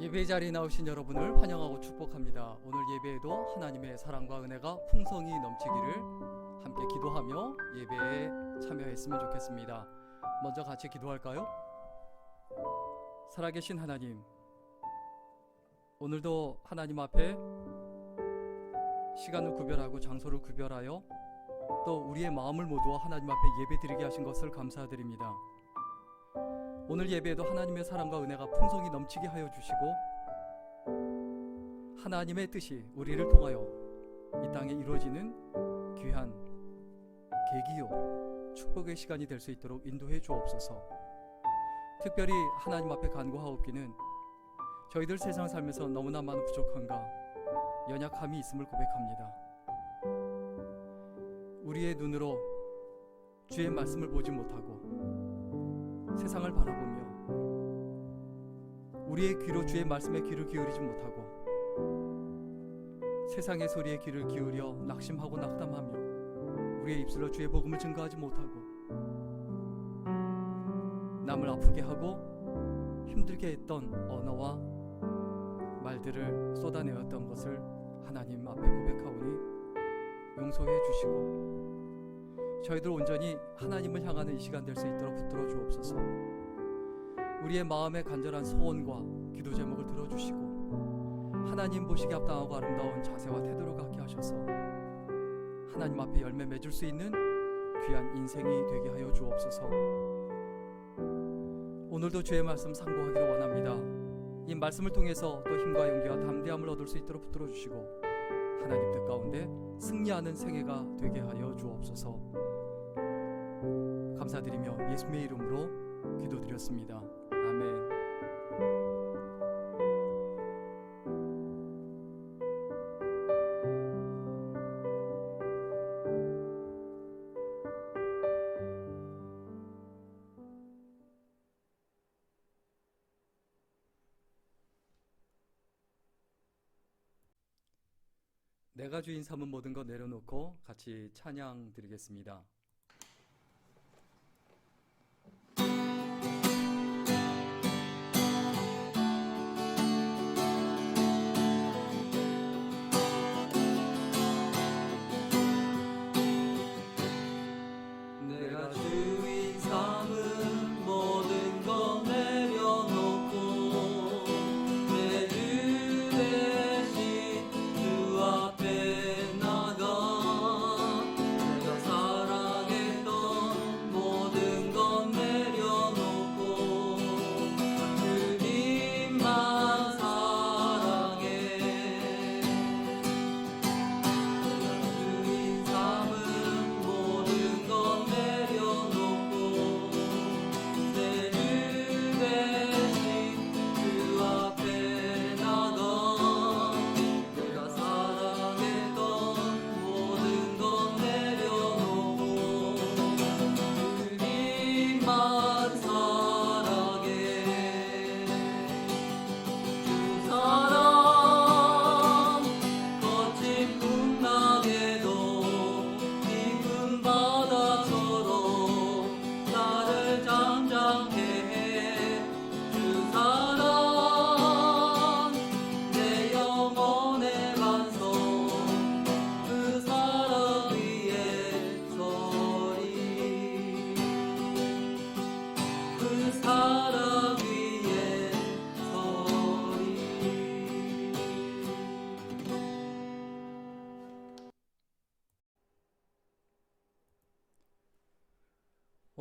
예배 자리에 나오신 여러분을 환영하고 축복합니다. 오늘 예배에도 하나님의 사랑과 은혜가 풍성히 넘치기를 함께 기도하며 예배에 참여했으면 좋겠습니다. 먼저 같이 기도할까요? 살아계신 하나님, 오늘도 하나님 앞에 시간을 구별하고 장소를 구별하여 또 우리의 마음을 모두와 하나님 앞에 예배드리게 하신 것을 감사드립니다. 오늘 예배에도 하나님의 사랑과 은혜가 풍성히 넘치게 하여 주시고 하나님의 뜻이 우리를 통하여 이 땅에 이루어지는 귀한 계기요 축복의 시간이 될 수 있도록 인도해 주옵소서. 특별히 하나님 앞에 간구하옵기는 저희들 세상 살면서 너무나 많은 부족함과 연약함이 있음을 고백합니다. 우리의 눈으로 주의 말씀을 보지 못하고 세상을 바라보며 우리의 귀로 주의 말씀에 귀를 기울이지 못하고 세상의 소리에 귀를 기울여 낙심하고 낙담하며 우리의 입술로 주의 복음을 증거하지 못하고 남을 아프게 하고 힘들게 했던 언어와 말들을 쏟아내었던 것을 하나님 앞에 고백하오니 용서해 주시고 저희들 온전히 하나님을 향하는 이 시간 될 수 있도록 붙들어 주옵소서. 우리의 마음의 간절한 소원과 기도 제목을 들어주시고 하나님 보시기 합당하고 아름다운 자세와 태도를 갖게 하셔서 하나님 앞에 열매 맺을 수 있는 귀한 인생이 되게 하여 주옵소서. 오늘도 주의 말씀 상고하기를 원합니다. 이 말씀을 통해서 또 힘과 용기와 담대함을 얻을 수 있도록 붙들어 주시고 하나님 뜻 가운데 승리하는 생애가 되게 하여 주옵소서. 감사드리며 예수님의 이름으로 기도드렸습니다. 아멘. 내가 주인 삼은 모든 것 내려놓고 같이 찬양 드리겠습니다.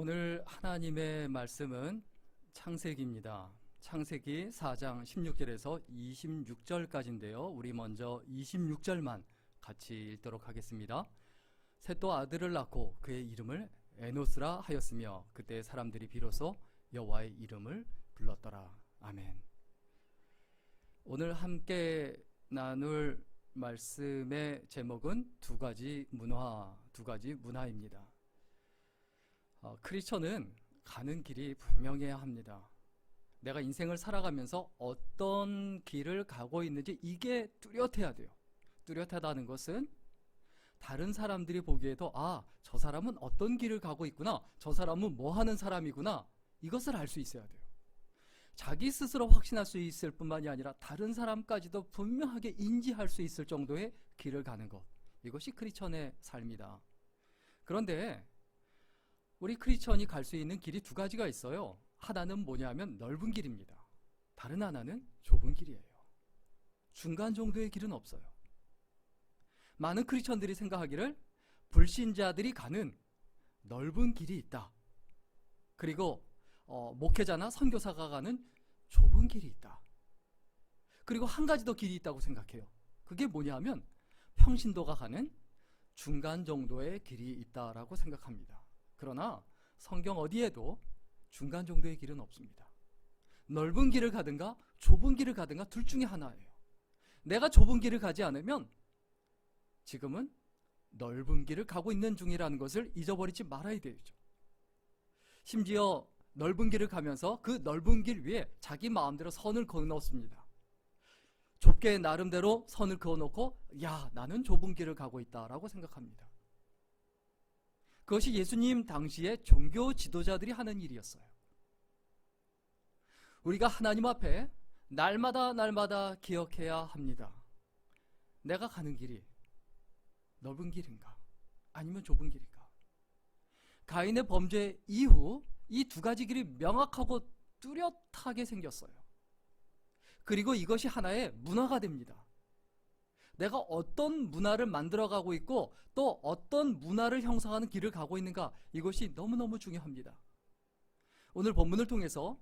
오늘 하나님의 말씀은 창세기입니다. 창세기 4장 16절에서 26절까지인데요. 우리 먼저 26절만 같이 읽도록 하겠습니다. 셋도 아들을 낳고 그의 이름을 에노스라 하였으며 그때 사람들이 비로소 여호와의 이름을 불렀더라. 아멘. 오늘 함께 나눌 말씀의 제목은 두 가지 문화, 두 가지 문화입니다. 어, 크리스천은 가는 길이 분명해야 합니다. 내가 인생을 살아가면서 어떤 길을 가고 있는지 이게 뚜렷해야 돼요. 뚜렷하다는 것은 다른 사람들이 보기에도 아, 저 사람은 어떤 길을 가고 있구나. 저 사람은 뭐 하는 사람이구나. 이것을 알 수 있어야 돼요. 자기 스스로 확신할 수 있을 뿐만이 아니라 다른 사람까지도 분명하게 인지할 수 있을 정도의 길을 가는 것. 이것이 크리스천의 삶이다. 그런데 우리 크리스천이 갈 수 있는 길이 두 가지가 있어요. 하나는 뭐냐면 넓은 길입니다. 다른 하나는 좁은 길이에요. 중간 정도의 길은 없어요. 많은 크리스천들이 생각하기를 불신자들이 가는 넓은 길이 있다. 그리고 어, 목회자나 선교사가 가는 좁은 길이 있다. 그리고 한 가지 더 길이 있다고 생각해요. 그게 뭐냐면 평신도가 가는 중간 정도의 길이 있다라고 생각합니다. 그러나 성경 어디에도 중간 정도의 길은 없습니다. 넓은 길을 가든가 좁은 길을 가든가 둘 중에 하나예요. 내가 좁은 길을 가지 않으면 지금은 넓은 길을 가고 있는 중이라는 것을 잊어버리지 말아야 되죠. 심지어 넓은 길을 가면서 그 넓은 길 위에 자기 마음대로 선을 그어 넣었습니다. 좁게 나름대로 선을 그어 놓고 야, 나는 좁은 길을 가고 있다라고 생각합니다. 그것이 예수님 당시에 종교 지도자들이 하는 일이었어요. 우리가 하나님 앞에 날마다 날마다 기억해야 합니다. 내가 가는 길이 넓은 길인가? 아니면 좁은 길인가? 가인의 범죄 이후 이 두 가지 길이 명확하고 뚜렷하게 생겼어요. 그리고 이것이 하나의 문화가 됩니다. 내가 어떤 문화를 만들어가고 있고 또 어떤 문화를 형성하는 길을 가고 있는가 이것이 너무너무 중요합니다. 오늘 본문을 통해서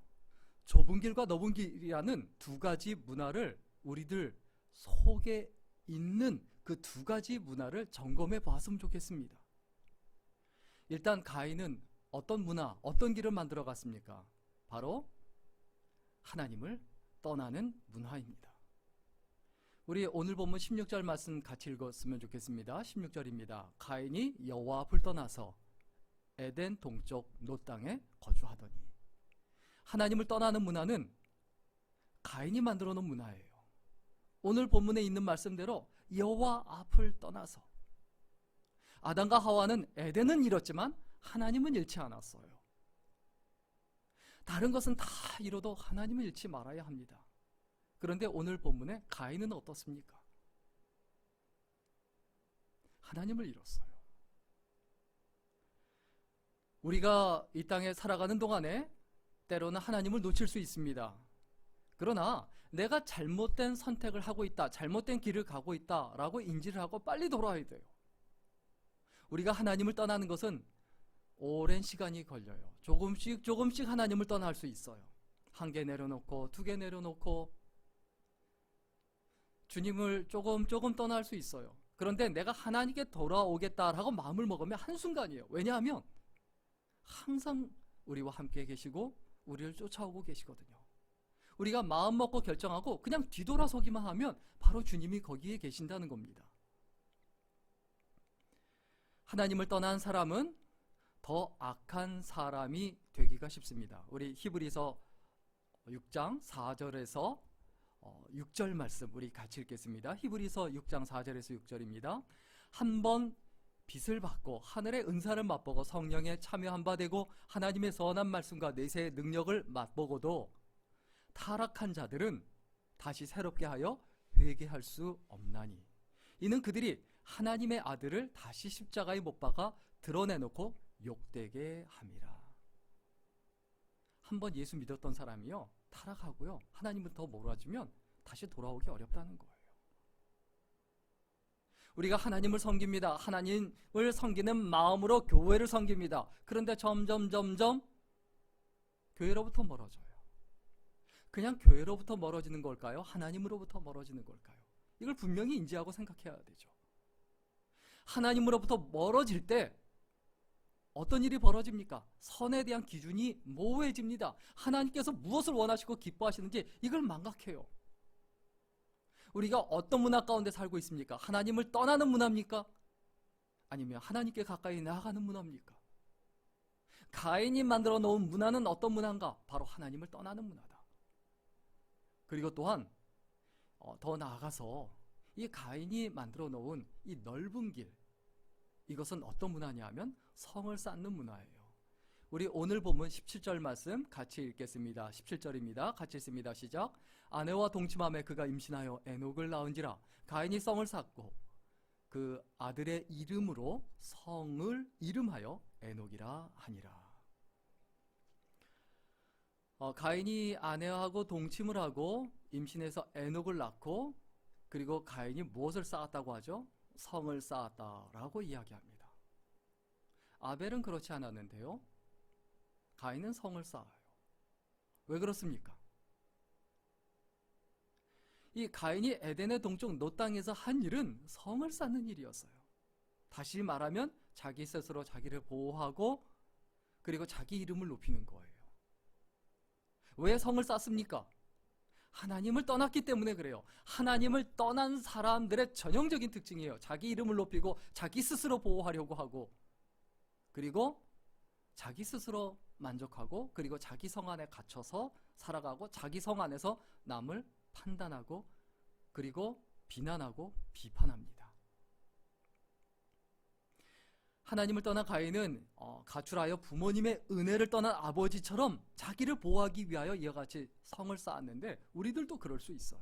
좁은 길과 넓은 길이라는 두 가지 문화를 우리들 속에 있는 그 두 가지 문화를 점검해 보았으면 좋겠습니다. 일단 가인은 어떤 문화, 어떤 길을 만들어 갔습니까? 바로 하나님을 떠나는 문화입니다. 우리 오늘 본문 16절 말씀 같이 읽었으면 좋겠습니다. 16절입니다. 가인이 여호와 앞을 떠나서 에덴 동쪽 노 땅에 거주하더니 하나님을 떠나는 문화는 가인이 만들어 놓은 문화예요. 오늘 본문에 있는 말씀대로 여호와 앞을 떠나서 아담과 하와는 에덴은 잃었지만 하나님은 잃지 않았어요. 다른 것은 다 잃어도 하나님을 잃지 말아야 합니다. 그런데 오늘 본문에 가인은 어떻습니까? 하나님을 잃었어요. 우리가 이 땅에 살아가는 동안에 때로는 하나님을 놓칠 수 있습니다. 그러나 내가 잘못된 선택을 하고 있다, 잘못된 길을 가고 있다 라고 인지를 하고 빨리 돌아와야 돼요. 우리가 하나님을 떠나는 것은 오랜 시간이 걸려요. 조금씩 조금씩 하나님을 떠날 수 있어요. 한 개 내려놓고 두 개 내려놓고 주님을 조금 조금 떠날 수 있어요. 그런데 내가 하나님께 돌아오겠다라고 마음을 먹으면 한순간이에요. 왜냐하면 항상 우리와 함께 계시고 우리를 쫓아오고 계시거든요. 우리가 마음 먹고 결정하고 그냥 뒤돌아서기만 하면 바로 주님이 거기에 계신다는 겁니다. 하나님을 떠난 사람은 더 악한 사람이 되기가 쉽습니다. 우리 히브리서 6장 4절에서 6절 말씀 우리 같이 읽겠습니다. 히브리서 6장 4절에서 6절입니다. 한 번 빛을 받고 하늘의 은사를 맛보고 성령에 참여한 바 되고 하나님의 선한 말씀과 내세의 능력을 맛보고도 타락한 자들은 다시 새롭게 하여 회개할 수 없나니 이는 그들이 하나님의 아들을 다시 십자가에 못 박아 드러내놓고 욕되게 함이라. 한번 예수 믿었던 사람이요 타락하고요 하나님을 더 몰아주면 다시 돌아오기 어렵다는 거예요. 우리가 하나님을 섬깁니다. 하나님을 섬기는 마음으로 교회를 섬깁니다. 그런데 점점 점점 교회로부터 멀어져요. 그냥 교회로부터 멀어지는 걸까요? 하나님으로부터 멀어지는 걸까요? 이걸 분명히 인지하고 생각해야 되죠. 하나님으로부터 멀어질 때 어떤 일이 벌어집니까? 선에 대한 기준이 모호해집니다. 하나님께서 무엇을 원하시고 기뻐하시는지 이걸 망각해요. 우리가 어떤 문화 가운데 살고 있습니까? 하나님을 떠나는 문화입니까? 아니면 하나님께 가까이 나아가는 문화입니까? 가인이 만들어 놓은 문화는 어떤 문화인가? 바로 하나님을 떠나는 문화다. 그리고 또한 어, 더 나아가서 이 가인이 만들어 놓은 이 넓은 길 이것은 어떤 문화냐면 성을 쌓는 문화예요. 우리 오늘 본문 17절 말씀 같이 읽겠습니다. 17절입니다. 같이 읽습니다. 시작. 아내와 동침함에 그가 임신하여 에녹을 낳은지라 가인이 성을 쌓고 그 아들의 이름으로 성을 이름하여 에녹이라 하니라. 어, 가인이 아내하고 동침을 하고 임신해서 에녹을 낳고 그리고 가인이 무엇을 쌓았다고 하죠? 성을 쌓았다라고 이야기합니다. 아벨은 그렇지 않았는데요. 가인은 성을 쌓아요. 왜 그렇습니까? 이 가인이 에덴의 동쪽 노 땅에서 한 일은 성을 쌓는 일이었어요. 다시 말하면 자기 스스로 자기를 보호하고 그리고 자기 이름을 높이는 거예요. 왜 성을 쌓습니까? 하나님을 떠났기 때문에 그래요. 하나님을 떠난 사람들의 전형적인 특징이에요. 자기 이름을 높이고 자기 스스로 보호하려고 하고 그리고 자기 스스로 만족하고 그리고 자기 성 안에 갇혀서 살아가고 자기 성 안에서 남을 판단하고 그리고 비난하고 비판합니다. 하나님을 떠난 가인은 어, 가출하여 부모님의 은혜를 떠난 아버지처럼 자기를 보호하기 위하여 이와 같이 성을 쌓았는데 우리들도 그럴 수 있어요.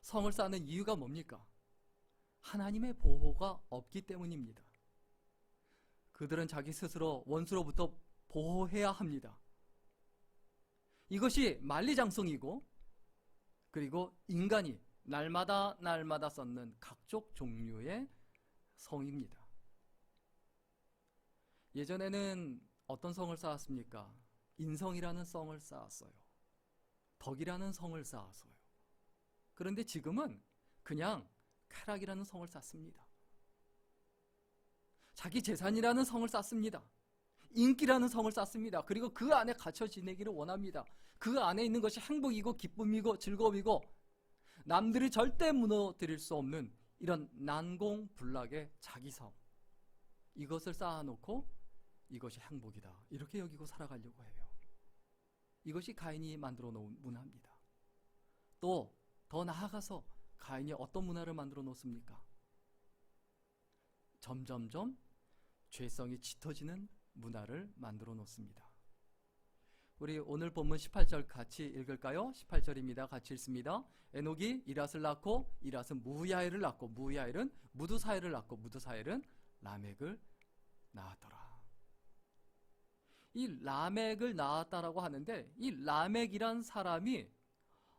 성을 쌓는 이유가 뭡니까? 하나님의 보호가 없기 때문입니다. 그들은 자기 스스로 원수로부터 보호해야 합니다. 이것이 만리장성이고 그리고 인간이 날마다 날마다 쌓는 각종 종류의 성입니다. 예전에는 어떤 성을 쌓았습니까? 인성이라는 성을 쌓았어요. 덕이라는 성을 쌓았어요. 그런데 지금은 그냥 쾌락이라는 성을 쌓습니다. 자기 재산이라는 성을 쌓습니다. 인기라는 성을 쌓습니다. 그리고 그 안에 갇혀 지내기를 원합니다. 그 안에 있는 것이 행복이고 기쁨이고 즐거움이고 남들이 절대 무너뜨릴 수 없는 이런 난공불락의 자기성 이것을 쌓아놓고 이것이 행복이다 이렇게 여기고 살아가려고 해요. 이것이 가인이 만들어 놓은 문화입니다. 또 더 나아가서 가인이 어떤 문화를 만들어 놓습니까? 점점점 죄성이 짙어지는 문화를 만들어 놓습니다. 우리 오늘 본문 18절 같이 읽을까요? 18절입니다. 같이 읽습니다. 에녹이 이랏을 낳고 이랏은 무야엘을 낳고 무야엘은 무두사엘을 낳고 무두사엘은 라멕을 낳았더라. 이 라멕을 낳았다라고 하는데 이 라멕이란 사람이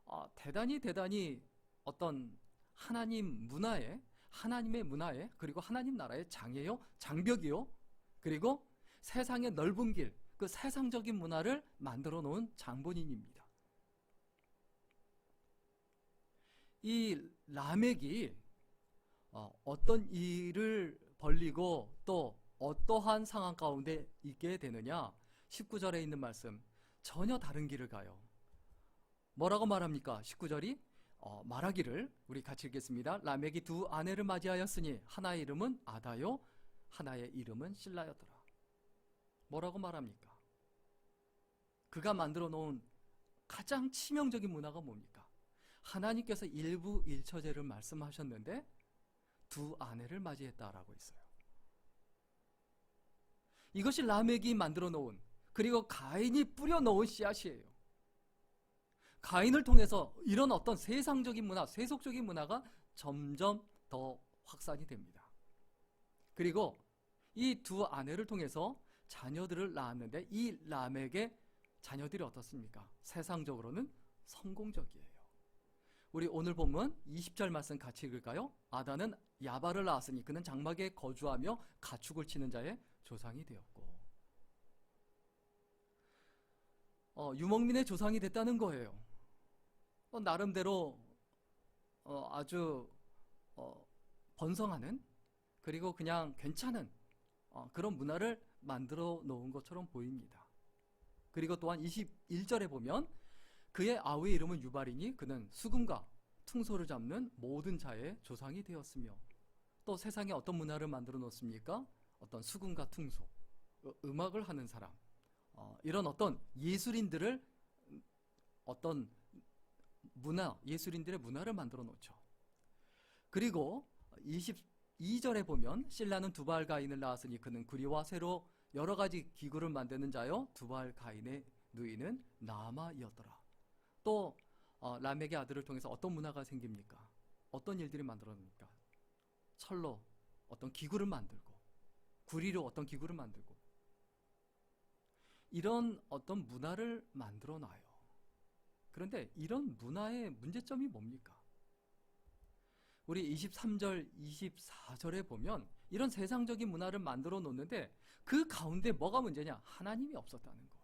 어, 대단히 대단히 어떤 하나님 문화에 하나님의 문화에 그리고 하나님 나라의 장이요 장벽이요 그리고 세상의 넓은 길 그 세상적인 문화를 만들어 놓은 장본인입니다. 이 라멕이 어, 어떤 일을 벌리고 또 어떠한 상황 가운데 있게 되느냐 19절에 있는 말씀 전혀 다른 길을 가요. 뭐라고 말합니까? 19절이 어, 말하기를 우리 같이 읽겠습니다. 라멕이 두 아내를 맞이하였으니 하나의 이름은 아다요 하나의 이름은 실라였더라. 뭐라고 말합니까? 그가 만들어 놓은 가장 치명적인 문화가 뭡니까? 하나님께서 일부 일처제를 말씀하셨는데 두 아내를 맞이했다라고 있어요. 이것이 라멕이 만들어 놓은 그리고 가인이 뿌려 놓은 씨앗이에요. 가인을 통해서 이런 어떤 세상적인 문화, 세속적인 문화가 점점 더 확산이 됩니다. 그리고 이 두 아내를 통해서 자녀들을 낳았는데 이 람에게 자녀들이 어떻습니까? 세상적으로는 성공적이에요. 우리 오늘 본문 20절 말씀 같이 읽을까요? 아다는 야발을 낳았으니 그는 장막에 거주하며 가축을 치는 자의 조상이 되었고 어, 유목민의 조상이 됐다는 거예요. 어, 나름대로 어, 아주 어, 번성하는 그리고 그냥 괜찮은 어, 그런 문화를 만들어 놓은 것처럼 보입니다. 그리고 또한 21절에 보면 그의 아우의 이름은 유발이니 그는 수금과 퉁소를 잡는 모든 자의 조상이 되었으며 또 세상에 어떤 문화를 만들어 놓습니까? 어떤 수금과 퉁소, 어, 음악을 하는 사람, 어, 이런 어떤 예술인들을 어떤 문화, 예술인들의 문화를 만들어 놓죠. 그리고 22절에 보면 신라는 두발 가인을 낳았으니 그는 구리와 새로 여러 가지 기구를 만드는 자요 두발 가인의 누이는 나마이었더라. 또 어, 라멕의 아들을 통해서 어떤 문화가 생깁니까? 어떤 일들이 만들어집니까? 철로 어떤 기구를 만들고 구리로 어떤 기구를 만들고 이런 어떤 문화를 만들어 놔요. 그런데 이런 문화의 문제점이 뭡니까? 우리 23절, 24절에 보면 이런 세상적인 문화를 만들어 놓는데 그 가운데 뭐가 문제냐? 하나님이 없었다는 거예요.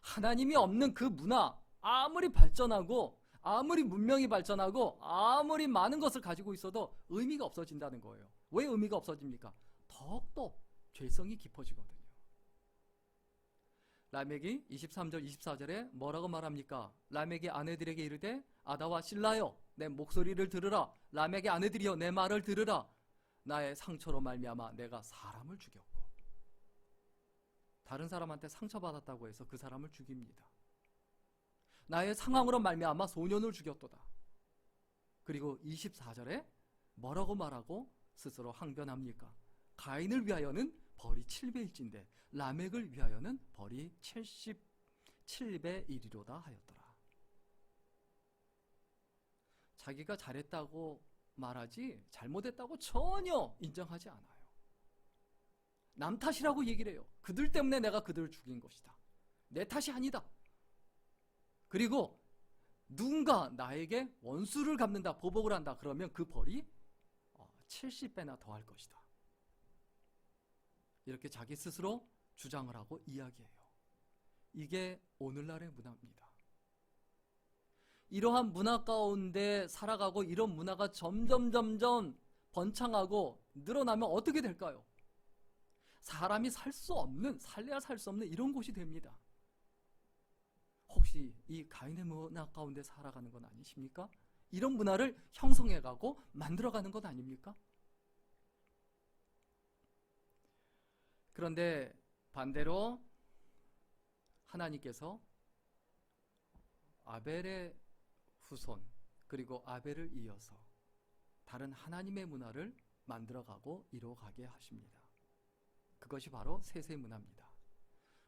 하나님이 없는 그 문화, 아무리 발전하고, 아무리 문명이 발전하고, 아무리 많은 것을 가지고 있어도 의미가 없어진다는 거예요. 왜 의미가 없어집니까? 더욱더 죄성이 깊어지거든요. 라멕이 23절, 24절에 뭐라고 말합니까? 라멕이 아내들에게 이르되 아다와 신라여 내 목소리를 들으라 라멕의 아내들이여 내 말을 들으라 나의 상처로 말미암아 내가 사람을 죽였고 다른 사람한테 상처받았다고 해서 그 사람을 죽입니다. 나의 상황으로 말미암아 소년을 죽였도다. 그리고 24절에 뭐라고 말하고 스스로 항변합니까? 가인을 위하여는 벌이 7배일진데 라멕을 위하여는 벌이 77배 1이로다 하였더라. 자기가 잘했다고 말하지 잘못했다고 전혀 인정하지 않아요. 남 탓이라고 얘기를 해요. 그들 때문에 내가 그들을 죽인 것이다. 내 탓이 아니다. 그리고 누군가 나에게 원수를 갚는다, 보복을 한다. 그러면 그 벌이 70배나 더할 것이다. 이렇게 자기 스스로 주장을 하고 이야기해요. 이게 오늘날의 문화입니다. 이러한 문화 가운데 살아가고 이런 문화가 점점 점점 번창하고 늘어나면 어떻게 될까요? 사람이 살 수 없는, 살래야 살 수 없는 이런 곳이 됩니다. 혹시 이 가인의 문화 가운데 살아가는 건 아니십니까? 이런 문화를 형성해가고 만들어가는 것 아닙니까? 그런데 반대로 하나님께서 아벨의 후손 그리고 아벨을 이어서 다른 하나님의 문화를 만들어가고 이루어가게 하십니다. 그것이 바로 세세 문화입니다.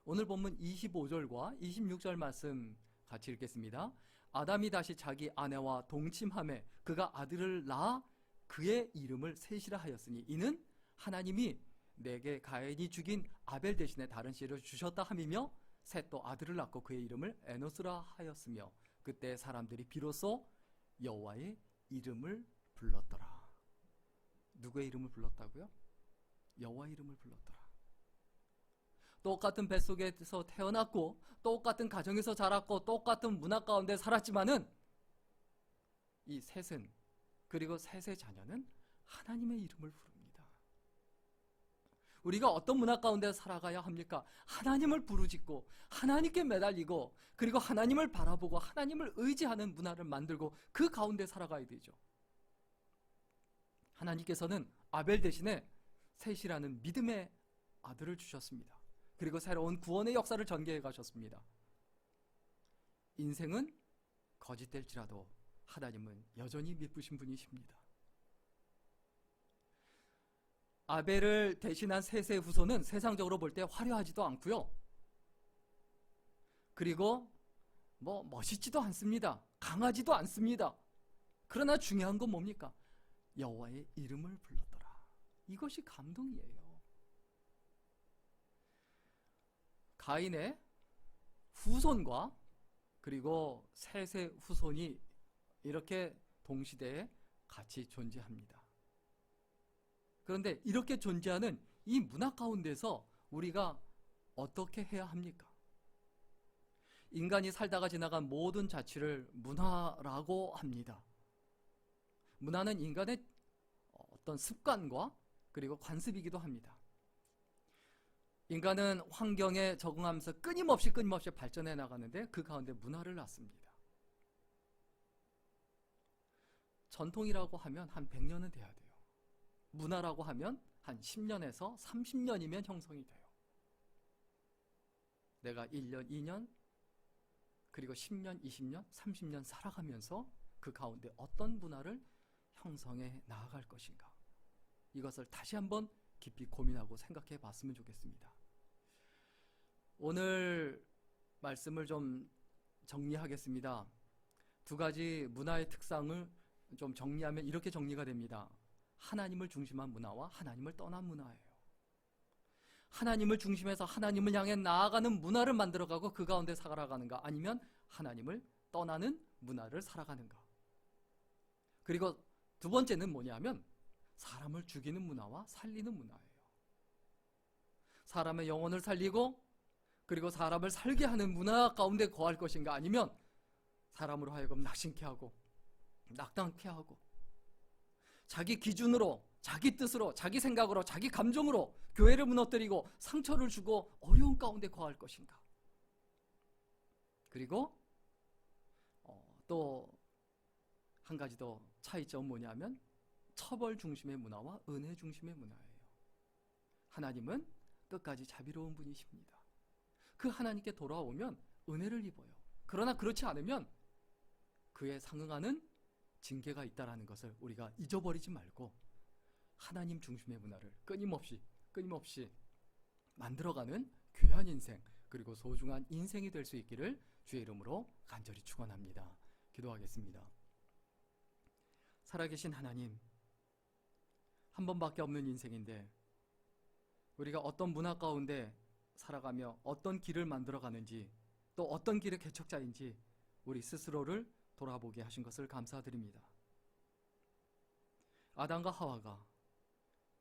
오늘 본문 25절과 26절 말씀 같이 읽겠습니다. 아담이 다시 자기 아내와 동침함에 그가 아들을 낳아 그의 이름을 셋이라 하였으니 이는 하나님이 내게 가인이 죽인 아벨 대신에 다른 씨를 주셨다 함이며 셋도 아들을 낳고 그의 이름을 에노스라 하였으며 그때 사람들이 비로소 여호와의 이름을 불렀더라. 누구의 이름을 불렀다고요? 여호와 이름을 불렀더라. 똑같은 뱃속에서 태어났고 똑같은 가정에서 자랐고 똑같은 문화 가운데 살았지만은 이 셋은 그리고 셋의 자녀는 하나님의 이름을 부릅니다. 우리가 어떤 문화 가운데 살아가야 합니까? 하나님을 부르짖고 하나님께 매달리고 그리고 하나님을 바라보고 하나님을 의지하는 문화를 만들고 그 가운데 살아가야 되죠. 하나님께서는 아벨 대신에 셋이라는 믿음의 아들을 주셨습니다. 그리고 새로운 구원의 역사를 전개해 가셨습니다. 인생은 거짓될지라도 하나님은 여전히 미쁘신 분이십니다. 아벨을 대신한 셋의 후손은 세상적으로 볼 때 화려하지도 않고요. 그리고 뭐 멋있지도 않습니다. 강하지도 않습니다. 그러나 중요한 건 뭡니까? 여호와의 이름을 불렀더라. 이것이 감동이에요. 가인의 후손과 그리고 셋의 후손이 이렇게 동시대에 같이 존재합니다. 그런데 이렇게 존재하는 이 문화 가운데서 우리가 어떻게 해야 합니까? 인간이 살다가 지나간 모든 자취를 문화라고 합니다. 문화는 인간의 어떤 습관과 그리고 관습이기도 합니다. 인간은 환경에 적응하면서 끊임없이 끊임없이 발전해 나가는데 그 가운데 문화를 낳습니다. 전통이라고 하면 한 100년은 돼야 돼요. 문화라고 하면 한 10년에서 30년이면 형성이 돼요. 내가 1년, 2년, 그리고 10년, 20년, 30년 살아가면서 그 가운데 어떤 문화를 형성해 나아갈 것인가. 이것을 다시 한번 깊이 고민하고 생각해 봤으면 좋겠습니다. 오늘 말씀을 좀 정리하겠습니다. 두 가지 문화의 특성을 좀 정리하면 이렇게 정리가 됩니다. 하나님을 중심한 문화와 하나님을 떠난 문화예요. 하나님을 중심해서 하나님을 향해 나아가는 문화를 만들어가고 그 가운데 살아가는가 아니면 하나님을 떠나는 문화를 살아가는가. 그리고 두 번째는 뭐냐면 사람을 죽이는 문화와 살리는 문화예요. 사람의 영혼을 살리고 그리고 사람을 살게 하는 문화 가운데 거할 것인가 아니면 사람으로 하여금 낙심케 하고 낙담케 하고 자기 기준으로 자기 뜻으로 자기 생각으로 자기 감정으로 교회를 무너뜨리고 상처를 주고 어려운 가운데 거할 것인가 그리고 어, 또한 가지 더 차이점은 뭐냐면 처벌 중심의 문화와 은혜 중심의 문화예요. 하나님은 끝까지 자비로운 분이십니다. 그 하나님께 돌아오면 은혜를 입어요. 그러나 그렇지 않으면 그에 상응하는 징계가 있다라는 것을 우리가 잊어버리지 말고 하나님 중심의 문화를 끊임없이 끊임없이 만들어가는 귀한 인생 그리고 소중한 인생이 될 수 있기를 주의 이름으로 간절히 축원합니다. 기도하겠습니다. 살아계신 하나님, 한 번밖에 없는 인생인데 우리가 어떤 문화 가운데 살아가며 어떤 길을 만들어 가는지 또 어떤 길의 개척자인지 우리 스스로를 돌아보게 하신 것을 감사드립니다. 아담과 하와가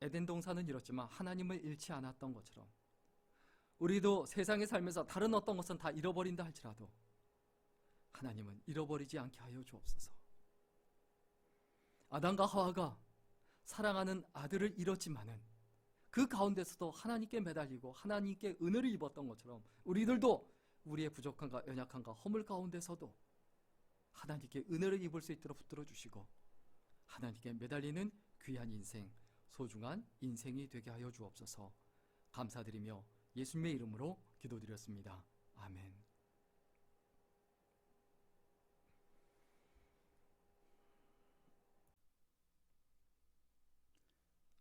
에덴 동산은 잃었지만 하나님을 잃지 않았던 것처럼 우리도 세상에 살면서 다른 어떤 것은 다 잃어버린다 할지라도 하나님은 잃어버리지 않게 하여 주옵소서. 아담과 하와가 사랑하는 아들을 잃었지만은 그 가운데서도 하나님께 매달리고 하나님께 은혜를 입었던 것처럼 우리들도 우리의 부족함과 연약함과 허물 가운데서도 하나님께 은혜를 입을 수 있도록 붙들어 주시고 하나님께 매달리는 귀한 인생, 소중한 인생이 되게 하여 주옵소서. 감사드리며 예수님의 이름으로 기도드렸습니다. 아멘.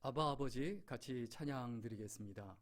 아바 아버지 같이 찬양 드리겠습니다.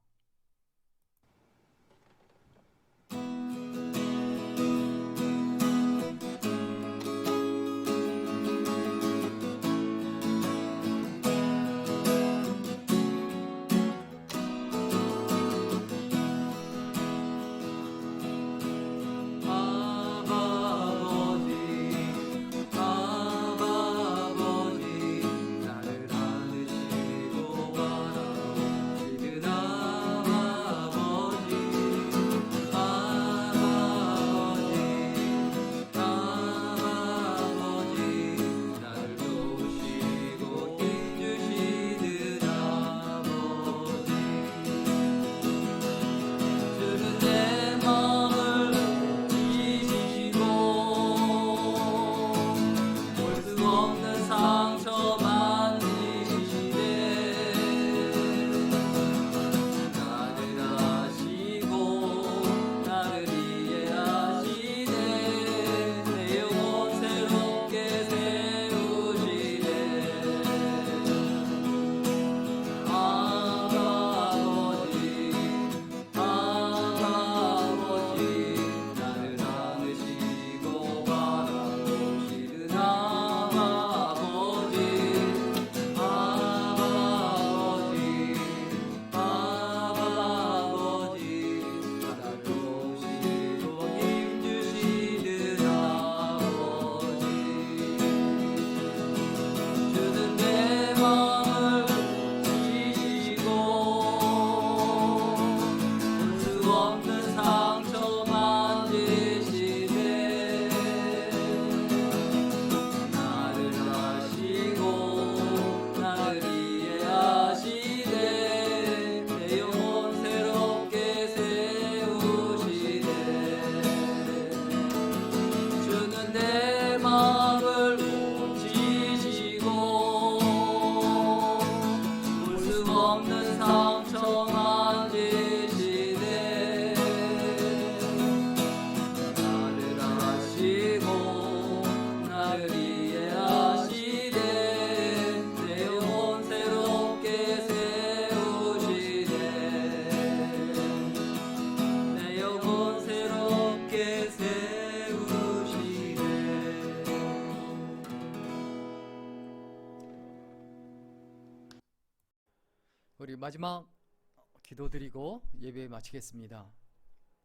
마치겠습니다.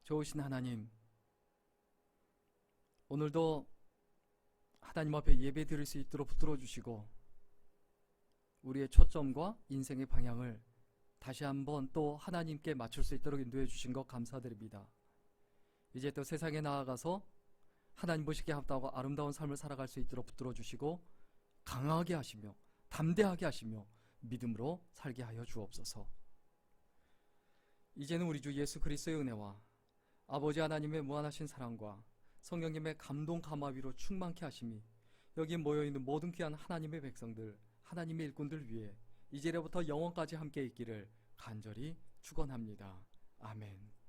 좋으신 하나님, 오늘도 하나님 앞에 예배 드릴 수 있도록 붙들어 주시고 우리의 초점과 인생의 방향을 다시 한번 또 하나님께 맞출 수 있도록 인도해 주신 것 감사드립니다. 이제 또 세상에 나아가서 하나님 보시기에 합당하고 아름다운 삶을 살아갈 수 있도록 붙들어 주시고 강하게 하시며 담대하게 하시며 믿음으로 살게 하여 주옵소서. 이제는 우리 주 예수 그리스도의 은혜와 아버지 하나님의 무한하신 사랑과 성령님의 감동 감화위로 충만케 하심이 여기 모여 있는 모든 귀한 하나님의 백성들, 하나님의 일꾼들 위해 이제로부터 영원까지 함께 있기를 간절히 축원합니다. 아멘.